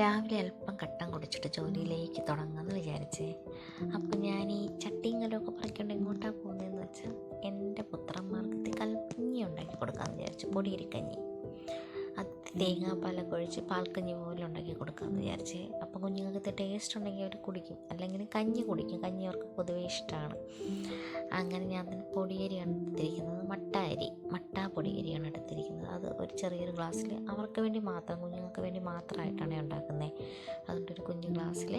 രാവിലെ അല്പം കട്ടൻ കുടിച്ചിട്ട് ജോലിയിലേക്ക് തുടങ്ങുമെന്ന് വിചാരിച്ചേ. അപ്പം ഞാൻ ഈ ചട്ടിയും കല്ലൊക്കെ പറിക്കൊണ്ട് എങ്ങോട്ടാണ് പോകുന്നതെന്ന് വെച്ചാൽ എന്റെ പുത്രന്മാർക്ക് കൽക്കഞ്ഞി ഉണ്ടാക്കി കൊടുക്കാമെന്ന് വിചാരിച്ചു പൊടിയിരിക്കഞ്ഞി. അത് തേങ്ങാപ്പാലൊക്കെ ഒഴിച്ച് പാൽക്കഞ്ഞി പോലെ ഉണ്ടാക്കി കൊടുക്കാമെന്ന് വിചാരിച്ചേ. അപ്പോൾ കുഞ്ഞുങ്ങൾക്ക് ടേസ്റ്റ് ഉണ്ടെങ്കിൽ അവർ കുടിക്കും അല്ലെങ്കിൽ കഞ്ഞി കുടിക്കും. കഞ്ഞി അവർക്ക് പൊതുവേ ഇഷ്ടമാണ് അങ്ങനെ ഞാൻ പൊടിയരിയാണ് എടുത്തിരിക്കുന്നത്. മട്ട അരി മട്ട പൊടിയരിയാണ് അത് ഒരു ചെറിയൊരു ഗ്ലാസ്സിൽ അവർക്ക് വേണ്ടി മാത്രം കുഞ്ഞുങ്ങൾക്ക് വേണ്ടി മാത്രമായിട്ടാണ് ഉണ്ടാക്കുന്നത് അതുകൊണ്ട് ഒരു കുഞ്ഞു ഗ്ലാസ്സിൽ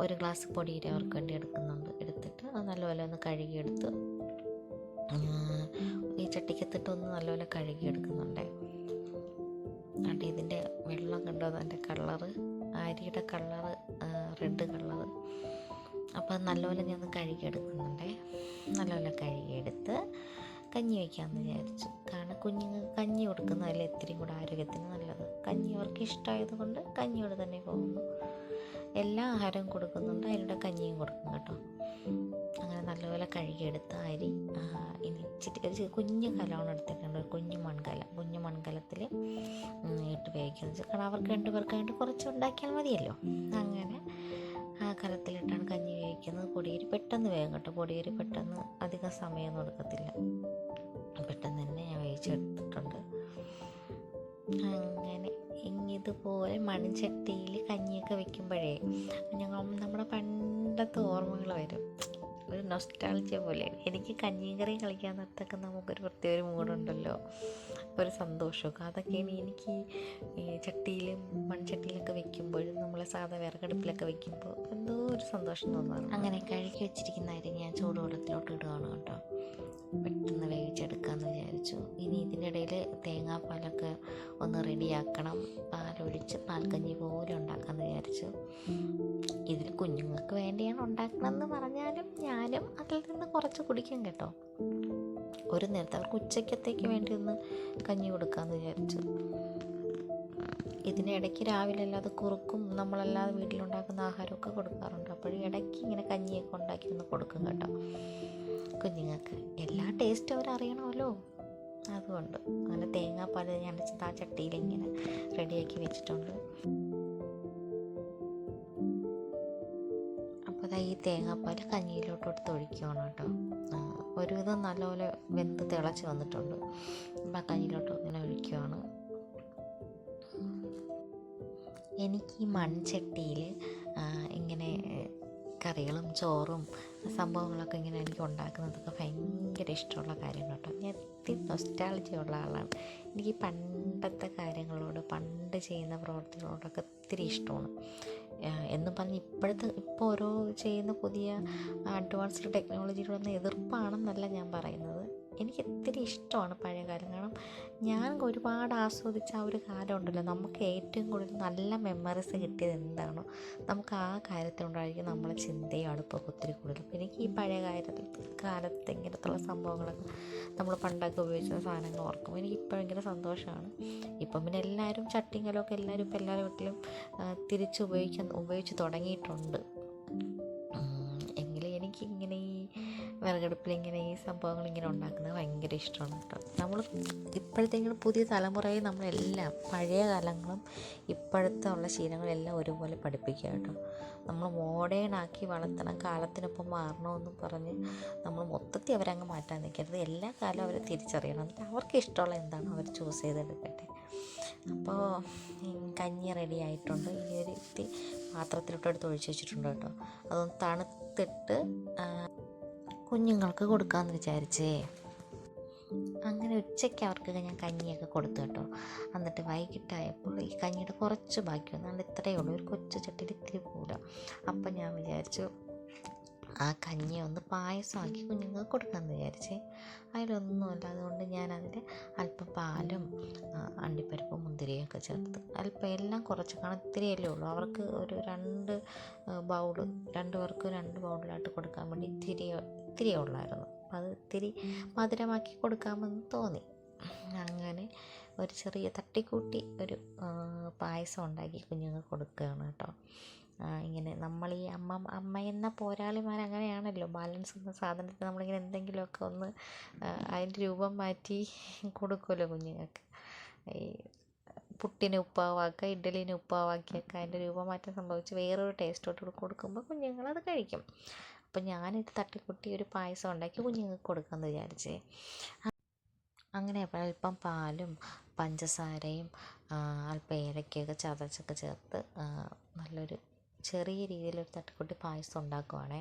ഒരു ഗ്ലാസ് പൊടിയിട്ട് അവർക്ക് വേണ്ടി എടുക്കുന്നുണ്ട്. എടുത്തിട്ട് അത് നല്ലപോലെ ഒന്ന് കഴുകിയെടുത്ത് ഈ ചട്ടിക്കത്തിട്ട് ഒന്ന് നല്ലപോലെ കഴുകിയെടുക്കുന്നുണ്ട്. അതുകൊണ്ട് ഇതിന്റെ വെള്ളം കണ്ടോ? അതിന്റെ കളറ് അരിയുടെ കളറ് റെഡ് കളറ് അപ്പോൾ നല്ലപോലെ ഞാൻ ഒന്ന് കഴുകിയെടുക്കുന്നുണ്ടേ. നല്ലപോലെ കഴുകിയെടുത്ത് കഞ്ഞി വയ്ക്കാമെന്ന് വിചാരിച്ചു. കാരണം കുഞ്ഞുങ്ങൾക്ക് കഞ്ഞി കൊടുക്കുന്നതല്ലേ ഇത്തിരി കൂടെ ആരോഗ്യത്തിന് നല്ലത്. കഞ്ഞി അവർക്ക് ഇഷ്ടമായത് കൊണ്ട് കഞ്ഞിയോട് തന്നെ പോകുന്നു. എല്ലാ ആഹാരവും കൊടുക്കുന്നുണ്ട്. അതിലൂടെ കഞ്ഞിയും കൊടുക്കും കേട്ടോ. അങ്ങനെ നല്ലപോലെ കഴുകിയെടുത്ത അരി ഇനി ഇച്ചിരി ഒരു കുഞ്ഞു കലമാണ് എടുത്തിട്ടുണ്ട് ഒരു കുഞ്ഞു മൺകലം. കുഞ്ഞു മൺകലത്തിൽ ഇട്ട് വേവിക്കുന്നത് കാരണം അവർക്ക് രണ്ട് പേർക്കായിട്ട് കുറച്ച് ഉണ്ടാക്കിയാൽ മതിയല്ലോ. അങ്ങനെ ആ കലത്തിലിട്ടാണ് കഞ്ഞി വേവിക്കുന്നത്. പൊടിയേരി പെട്ടെന്ന് വേഗം കേട്ടോ. പൊടിയേരി പെട്ടെന്ന് അധികം സമയമൊന്നും എടുക്കത്തില്ല. പെട്ടെന്ന് തന്നെ ഞാൻ വേവിച്ചെടുത്തിട്ടുണ്ട് അങ്ങനെ ഇതുപോലെ മൺചട്ടിയിൽ കഞ്ഞിയൊക്കെ വെക്കുമ്പോഴേ ഞങ്ങൾ നമ്മുടെ പണ്ടത്തെ ഓർമ്മകൾ വരും. ഒരു നൊസ്റ്റാൾജിയ പോലെ. എനിക്ക് കഞ്ഞിയും കറിയും കളിക്കാൻ നേരത്തൊക്കെ നമുക്കൊരു പ്രത്യേക ഒരു മൂടുണ്ടല്ലോ ഒരു സന്തോഷമൊക്കെ. അതൊക്കെയാണ് എനിക്ക് ഈ ചട്ടിയിലും മൺചട്ടിയിലൊക്കെ വെക്കുമ്പോഴും നമ്മളെ സാധാ വിറകടുപ്പിലൊക്കെ വെക്കുമ്പോൾ എന്തോ ഒരു സന്തോഷം തോന്നാറ് അങ്ങനെ കഴുകി വെച്ചിരിക്കുന്ന അരി ഞാൻ ചൂടുവെള്ളത്തിലോട്ട് ഇടുകയാണ് കേട്ടോ. പെട്ടെന്ന് വേവിച്ചെടുക്കാമെന്ന് വിചാരിച്ചു. ഇനി ഇതിന്റെ ഇടയിൽ തേങ്ങാപ്പാലൊക്കെ ഒന്ന് റെഡിയാക്കണം. പാലൊഴിച്ച് പാൽക്കഞ്ഞി പോലെ ഉണ്ടാക്കാമെന്ന് വിചാരിച്ചു. ഇതിൽ കുഞ്ഞുങ്ങൾക്ക് വേണ്ടിയാണ് ഉണ്ടാക്കണമെന്ന് പറഞ്ഞാലും ഞാനും അതിൽ നിന്ന് കുറച്ച് കുടിക്കും കേട്ടോ. ഒരു നേരത്തെ അവർക്ക് ഉച്ചക്കത്തേക്ക് വേണ്ടി ഒന്ന് കഞ്ഞി കൊടുക്കാമെന്ന് വിചാരിച്ചു. ഇതിനിടയ്ക്ക് രാവിലെ അല്ലാതെ കുറുക്കും നമ്മളല്ലാതെ വീട്ടിലുണ്ടാക്കുന്ന ആഹാരമൊക്കെ കൊടുക്കാറുണ്ട്. അപ്പോഴും ഇടയ്ക്ക് ഇങ്ങനെ കഞ്ഞിയൊക്കെ ഉണ്ടാക്കി ഒന്ന് കൊടുക്കും കേട്ടോ. കുഞ്ഞുങ്ങൾക്ക് എല്ലാ ടേസ്റ്റും അവരറിയണമല്ലോ അതുകൊണ്ട് അങ്ങനെ തേങ്ങാപ്പാൽ ഞാൻ ആ ചട്ടിയിൽ ഇങ്ങനെ റെഡിയാക്കി വെച്ചിട്ടുണ്ട്. അപ്പോൾ ഈ തേങ്ങാപ്പാൽ കഞ്ഞിയിലോട്ട് എടുത്ത് ഒഴിക്കുകയാണ് കേട്ടോ. ഒരുവിധം നല്ലപോലെ വെന്ത് തിളച്ച് വന്നിട്ടുണ്ട്. അപ്പം കഞ്ഞിയിലോട്ട് ഇങ്ങനെ ഒഴിക്കുകയാണ് എനിക്ക് ഈ മൺചട്ടിയിൽ ഇങ്ങനെ കറികളും ചോറും സംഭവങ്ങളൊക്കെ ഇങ്ങനെ എനിക്ക് ഉണ്ടാക്കുന്നതൊക്കെ ഭയങ്കര ഇഷ്ടമുള്ള കാര്യമാണ് കേട്ടോ. ഞാൻ ഒത്തിരി നൊസ്റ്റാളജിയുള്ള ആളാണ്. എനിക്ക് പണ്ടത്തെ കാര്യങ്ങളോട് പണ്ട് ചെയ്യുന്ന പ്രവർത്തികളോടൊക്കെ ഒത്തിരി ഇഷ്ടമാണ്. എന്നും പറഞ്ഞ് ഇപ്പോഴത്തെ ഇപ്പോൾ ഓരോ ചെയ്യുന്ന പുതിയ അഡ്വാൻസ്ഡ് ടെക്നോളജിയോടൊന്നും എതിർപ്പാണെന്നല്ല ഞാൻ പറയുന്നത്. എനിക്ക് ഒത്തിരി ഇഷ്ടമാണ് പഴയ കാലം. കാരണം ഞാൻ ഒരുപാട് ആസ്വദിച്ച ആ ഒരു കാലം ഉണ്ടല്ലോ. നമുക്ക് ഏറ്റവും കൂടുതൽ നല്ല മെമ്മറീസ് കിട്ടിയത് എന്താണോ നമുക്ക് ആ കാര്യത്തിലുണ്ടായിരിക്കും നമ്മളെ ചിന്തയും അടുപ്പൊക്കെ ഒത്തിരി കൂടുതൽ. അപ്പോൾ എനിക്ക് ഈ പഴയ കാലത്ത് കാലത്ത് ഇങ്ങനത്തുള്ള സംഭവങ്ങളൊക്കെ നമ്മൾ പണ്ടൊക്കെ ഉപയോഗിച്ച സാധനങ്ങൾ ഓർക്കും. എനിക്ക് ഇപ്പോൾ ഭയങ്കര സന്തോഷമാണ്. ഇപ്പം പിന്നെ എല്ലാവരും ചട്ടിങ്കലൊക്കെ എല്ലാവരും ഇപ്പോൾ എല്ലാവരുടെ വീട്ടിലും തിരിച്ച് ഉപയോഗിക്കാൻ ഉപയോഗിച്ച് തുടങ്ങിയിട്ടുണ്ട്. വിറകടുപ്പിൽ ഇങ്ങനെ ഈ സംഭവങ്ങൾ ഇങ്ങനെ ഉണ്ടാക്കുന്നത് ഭയങ്കര ഇഷ്ടമാണ് കേട്ടോ. നമ്മൾ ഇപ്പോഴത്തേക്കും പുതിയ തലമുറയെ നമ്മളെല്ലാം പഴയ കാലങ്ങളും ഇപ്പോഴത്തെ ഉള്ള ശീലങ്ങളെല്ലാം ഒരുപോലെ പഠിപ്പിക്കുക കേട്ടോ. നമ്മൾ മോഡേൺ ആക്കി വളർത്തണം കാലത്തിനൊപ്പം മാറണമെന്ന് പറഞ്ഞ് നമ്മൾ മൊത്തത്തിൽ അവരങ്ങ് മാറ്റാൻ നിൽക്കരുത്. എല്ലാ കാലവും അവരെ തിരിച്ചറിയണം. എന്നിട്ട് അവർക്ക് ഇഷ്ടമുള്ള എന്താണോ അവർ ചൂസ് ചെയ്തെടുക്കട്ടെ. അപ്പോൾ കഞ്ഞി റെഡി ആയിട്ടുണ്ട്. ഈ ഒരു ഇത്തി പാത്രത്തിലോട്ട് എടുത്ത് ഒഴിച്ച് വെച്ചിട്ടുണ്ട് കേട്ടോ. അതൊന്ന് തണുത്തിട്ട് കുഞ്ഞുങ്ങൾക്ക് കൊടുക്കാമെന്ന് വിചാരിച്ചേ. അങ്ങനെ ഉച്ചയ്ക്ക് അവർക്കൊക്കെ ഞാൻ കഞ്ഞിയൊക്കെ കൊടുത്തു കേട്ടോ. എന്നിട്ട് വൈകിട്ടായപ്പോൾ ഈ കഞ്ഞിയുടെ കുറച്ച് ബാക്കി വന്നു അതുകൊണ്ട് ഇത്രയേ ഉള്ളൂ. ഒരു കൊച്ചു ചട്ടിയിൽ ഇത്തിരി കൂടുക അപ്പം ഞാൻ വിചാരിച്ചു ആ കഞ്ഞി ഒന്ന് പായസമാക്കി കുഞ്ഞുങ്ങൾക്ക് കൊടുക്കാമെന്ന് വിചാരിച്ചേ. അതിലൊന്നുമല്ല അതുകൊണ്ട് ഞാൻ അതിൽ അല്പം പാലും അണ്ടിപ്പരിപ്പും മുന്തിരിയൊക്കെ ചേർത്ത് അല്പം എല്ലാം കുറച്ച് കാരണം ഇത്തിരിയല്ലേ ഉള്ളൂ. അവർക്ക് ഒരു രണ്ട് ബൗൾ രണ്ട് പേർക്ക് രണ്ട് ബൗളിലായിട്ട് കൊടുക്കാൻ വേണ്ടി ഇത്തിരി ഇത്തിരി ഉള്ളായിരുന്നു. അപ്പം അത് ഇത്തിരി മധുരമാക്കി കൊടുക്കാമെന്ന് തോന്നി. അങ്ങനെ ഒരു ചെറിയ തട്ടിക്കൂട്ടി ഒരു പായസം ഉണ്ടാക്കി കുഞ്ഞുങ്ങൾക്ക് കൊടുക്കുകയാണ് കേട്ടോ. ഇങ്ങനെ നമ്മൾ ഈ അമ്മ അമ്മ എന്ന പോരാളിമാർ അങ്ങനെയാണല്ലോ. ബാലൻസ് എന്ന സാധനത്തിന് നമ്മളിങ്ങനെ എന്തെങ്കിലുമൊക്കെ ഒന്ന് അതിന്റെ രൂപം മാറ്റി കൊടുക്കുമല്ലോ കുഞ്ഞുങ്ങൾക്ക്. ഈ പുട്ടിന് ഉപ്പാവാക്കുക ഇഡ്ഡലീനെ ഉപ്പാവാക്കിയൊക്കെ അതിന്റെ രൂപമാറ്റം സംഭവിച്ച് വേറൊരു ടേസ്റ്റോട്ട് കൊടുക്കുമ്പോൾ കുഞ്ഞുങ്ങളത് കഴിക്കും. അപ്പം ഞാനിത് തട്ടിക്കൂട്ടി ഒരു പായസം ഉണ്ടാക്കി കുഞ്ഞുങ്ങൾക്ക് കൊടുക്കാമെന്ന് വിചാരിച്ചേ. അങ്ങനെ അല്പം പാലും പഞ്ചസാരയും അല്പം ഏലക്കയൊക്കെ ചതച്ചൊക്കെ ചേർത്ത് നല്ലൊരു ചെറിയ രീതിയിൽ ഒരു തട്ടിക്കൂട്ടി പായസം ഉണ്ടാക്കുവാണ്.